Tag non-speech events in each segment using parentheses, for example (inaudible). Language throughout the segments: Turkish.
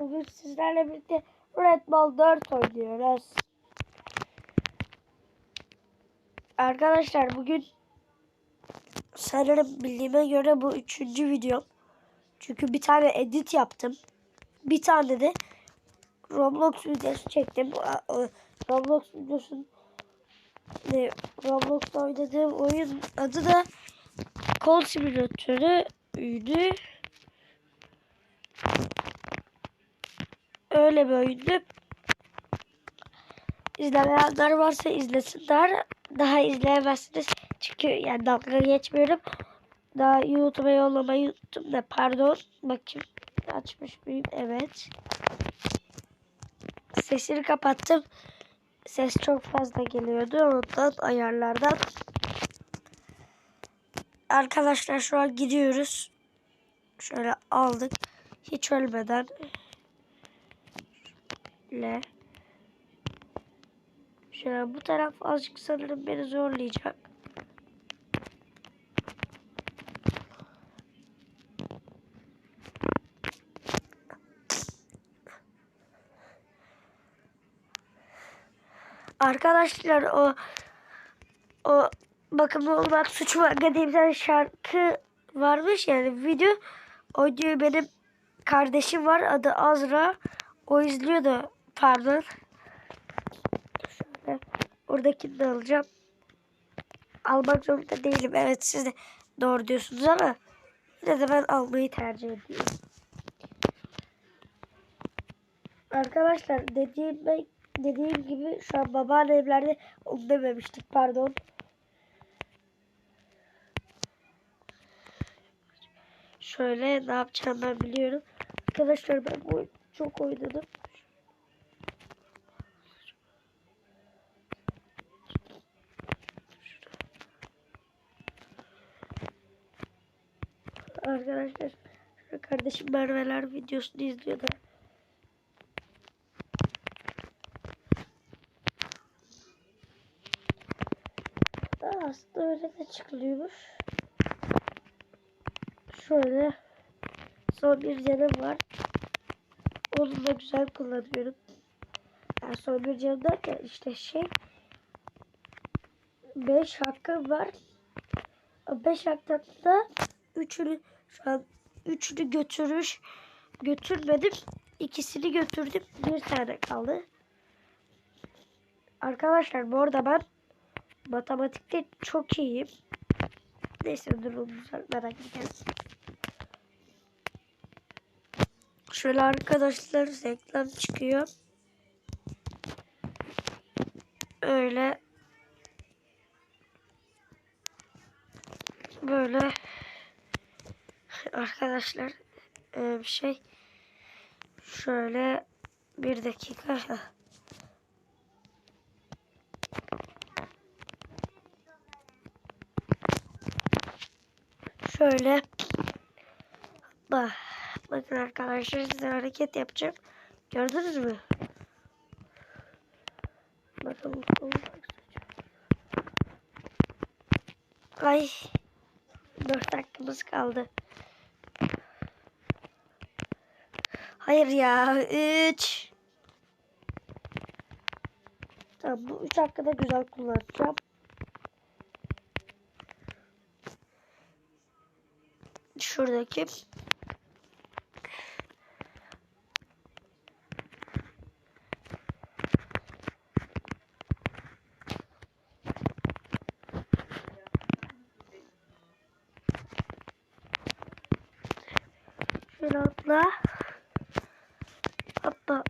Bugün sizlerle birlikte Red Bull 4 oynuyoruz. Arkadaşlar bugün sanırım bildiğime göre bu üçüncü videom. Çünkü bir tane edit yaptım. Bir tane de Roblox videosu çektim. Roblox videosun ne, Roblox'ta oynadığım oyun adı da Kol Simülatörü'ydü. Öyle bir oyundu. İzlemeyenler varsa izlesinler. Daha izleyemezsiniz. Çünkü yani dalga geçmiyorum. Daha YouTube'a yollamayı unuttum da pardon. Bakayım açmış mıyım? Evet. Sesini kapattım. Ses çok fazla geliyordu. Ondan ayarlardan. Arkadaşlar şu an gidiyoruz. Şöyle aldık. Hiç ölmeden. Şöyle. Şöyle bu taraf azıcık sanırım beni zorlayacak. Arkadaşlar o o bakımlı olmak suç var diye bir şarkı varmış yani video. O diyor benim kardeşim var adı Azra. O izliyor da pardon. Şöyle oradakini de alacağım. Almak zorunda değilim. Evet siz de doğru diyorsunuz ama yine de ben almayı tercih ediyorum. Arkadaşlar dediğim dediğim gibi şu an babaannemlerde onu dememiştik pardon. Şöyle ne yapacağım ben biliyorum. Arkadaşlar ben bu çok oynadım. Arkadaşlar kardeşim Merveler videosunu izliyor da. Aa, Aslında öyle de çıkılıyormuş. Şöyle son bir canım var. Onu da güzel kullanıyorum. Yani son bir canım derken işte şey 5 hakkım var. 5 haktan da 3'ünü şu an 3'ünü götürüş götürmedim. İkisini götürdüm. Bir tane kaldı. Arkadaşlar bu arada ben matematikte çok iyiyim. Neyse durun merak etmeyin. Şöyle arkadaşlar reklam çıkıyor. Öyle arkadaşlar. E, bir şey. Şöyle bir dakika. Şöyle. Bak bakın arkadaşlar size hareket yapacağım. Gördünüz mü? Bakın ay 4 dakikamız kaldı Hayır ya. 3. Tamam bu 3 hakkında güzel kullanacağım. Şuradaki. Şöyle. Hoppa.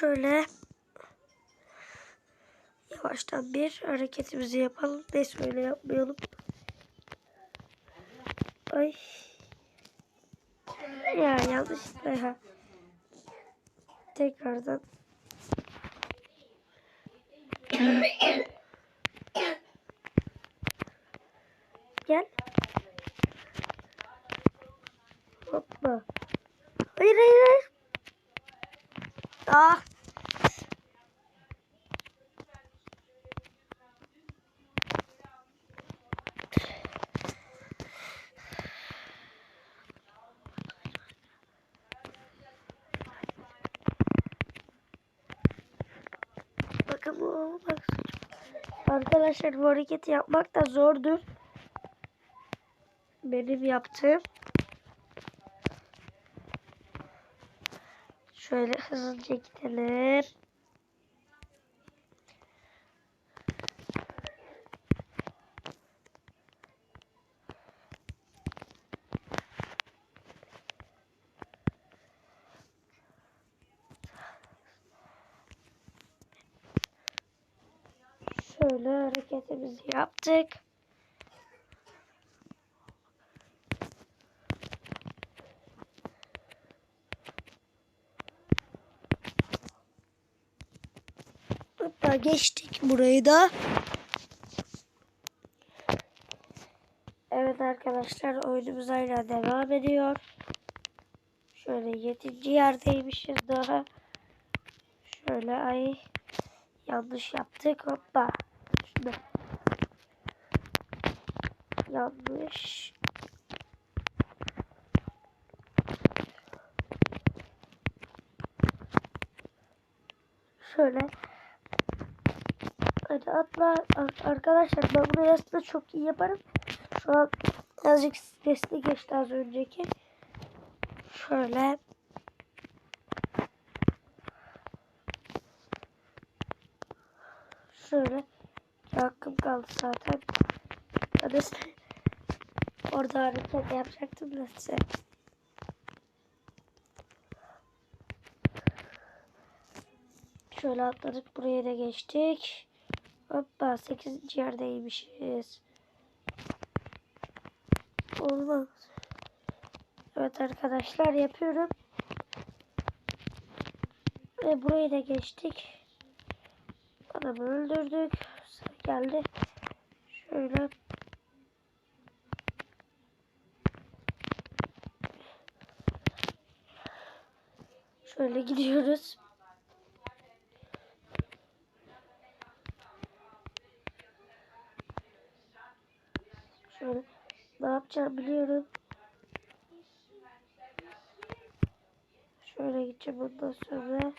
Şöyle yavaştan bir hareketimizi yapalım. Öyle yapmayalım. Ay. Ya yanlışlıkla ya. Tekrardan. (coughs) gel. Hoppa. Hayır hayır hayır. Ah. Bu bak. Arkadaşlar bu hareketi yapmak da zordur. Benim yaptığım. Şöyle hızlıca gidelim. Şöyle hareketimizi yaptık. Hatta geçtik burayı da. Evet arkadaşlar oyunumuz hala devam ediyor. Şöyle yedinci yerdeymişiz daha. Şöyle ay yanlış yaptık hoppa. Şunu. Yanlış. Şöyle. Hadi atla. Ar- Arkadaşlar ben burayı aslında çok iyi yaparım. Şu an birazcık stresli geçti az önceki. Şöyle. İki hakkım kaldı zaten. Size orada hareket yapacaktım da size. Şöyle atladık buraya da geçtik. Hoppa 8. yerdeymişiz. Olmaz. Evet arkadaşlar yapıyorum. Ve burayı da geçtik. Adamı öldürdük. Sıra geldi. Şöyle. Şöyle gidiyoruz. Şöyle ne yapacağım biliyorum. Şöyle gideceğim ondan sonra.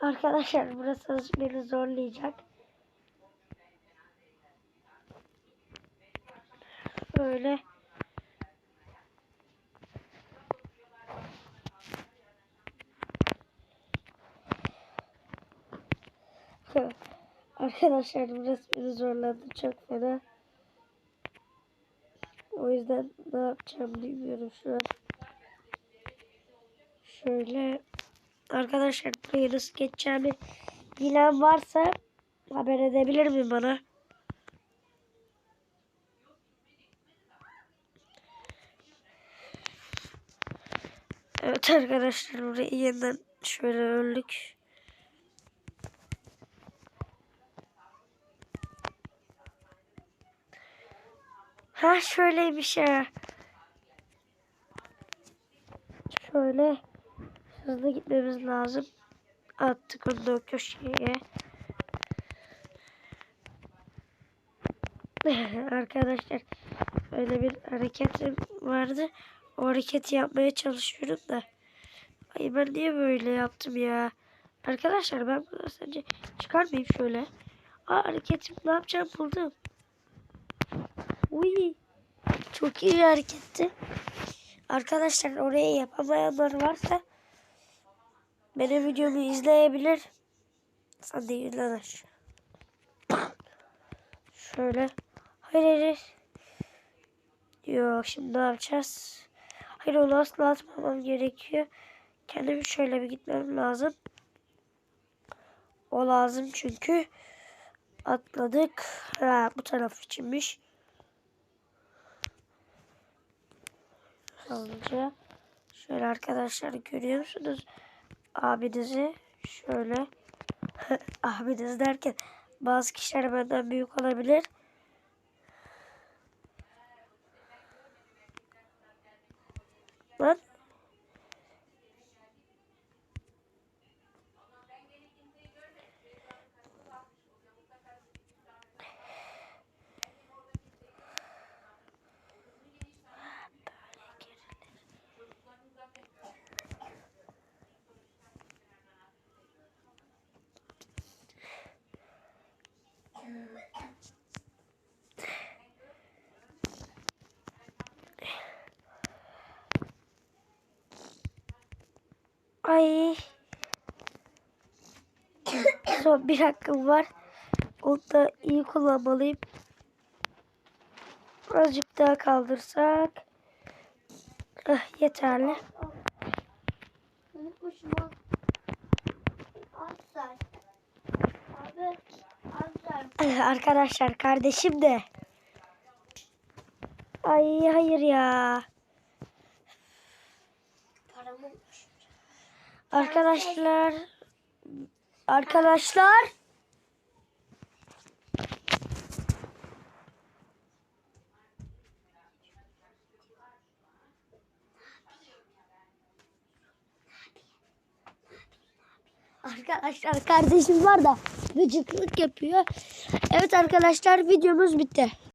Arkadaşlar burası beni zorlayacak. Böyle. Arkadaşlar burası beni zorladı çok fena. O yüzden ne yapacağım bilmiyorum şu an. Şöyle arkadaşlar burayı nasıl geçeceğimi bilen varsa haber edebilir mi bana? Evet arkadaşlar burayı yeniden şöyle öldük. Ha şöyleymiş ya. Şöyle hızlı gitmemiz lazım. Attık onu da köşeye. (laughs) Arkadaşlar öyle bir hareketim vardı. O hareketi yapmaya çalışıyorum da. Ay ben niye böyle yaptım ya? Arkadaşlar ben bunu sence çıkarmayayım şöyle. Aa hareketim ne yapacağım buldum. Uy. Çok iyi hareketti. Arkadaşlar oraya yapamayanlar varsa benim videomu izleyebilir. Sen de izlenir. Şöyle. Hayır hayır. Yok şimdi ne yapacağız? Hayır onu asla atmamam gerekiyor. Kendim şöyle bir gitmem lazım. O lazım çünkü. Atladık. Ha, bu taraf içinmiş. Hızlıca. Şöyle arkadaşlar görüyor musunuz? Abinizi şöyle (laughs) abiniz derken bazı kişiler benden büyük olabilir. Lan Ay. Son bir hakkım var. Onu da iyi kullanmalıyım. Azıcık daha kaldırsak. Ah, yeterli. Arkadaşlar kardeşim de. Ay hayır ya. Arkadaşlar. Arkadaşlar. Arkadaşlar kardeşim var da gıcıklık yapıyor. Evet arkadaşlar videomuz bitti.